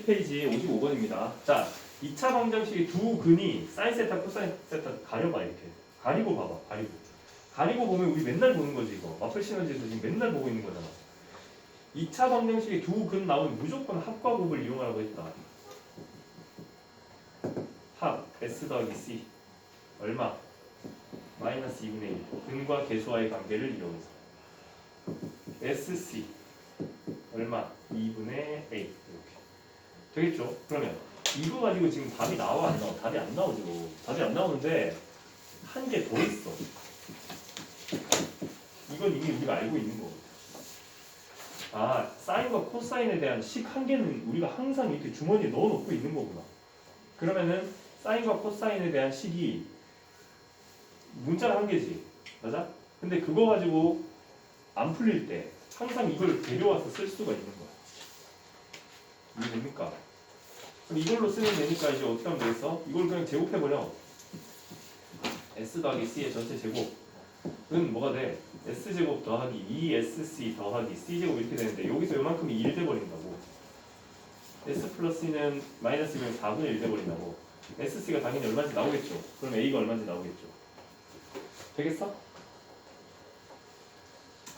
10페이지 55번입니다. 자, 2차 방정식의 두 근이 사인 세타, 코사인 세타 가려봐 이렇게. 가리고 봐봐. 가리고. 가리고 보면 우리 맨날 보는 거지 이거. 마플 시너지에서 지금 맨날 보고 있는 거잖아. 2차 방정식의 두 근 나오면 무조건 합과 곱을 이용하라고 했다. 합 S 더하기 C 얼마? 마이너스 2분의 1 근과 계수와의 관계를 이용해서 SC 얼마? 2분의 A 되겠죠? 그러면 이거 가지고 지금 답이 나와 안 나와? 답이 안 나오죠. 답이 안 나오는데 한 개 더 있어. 이건 이미 우리가 알고 있는 거. 아 사인과 코사인에 대한 식 한 개는 우리가 항상 이렇게 주머니에 넣어놓고 있는 거구나. 그러면은 사인과 코사인에 대한 식이 문자가 한 개지, 맞아? 근데 그거 가지고 안 풀릴 때 항상 이걸 데려와서 쓸 수가 있는 거야. 이게 됩니까? 그럼 이걸로 쓰면 되니까 이제 어떻게 하면 되겠어? 이걸 그냥 제곱해버려. S 더하기 C의 전체 제곱은 뭐가 돼? S제곱 더하기 2SC 더하기 C제곱 이렇게 되는데 여기서 요만큼이 1 돼버린다고. S 플러스는 마이너스면 4분의 1 돼버린다고. SC가 당연히 얼마인지 나오겠죠. 그럼 A가 얼마인지 나오겠죠. 되겠어?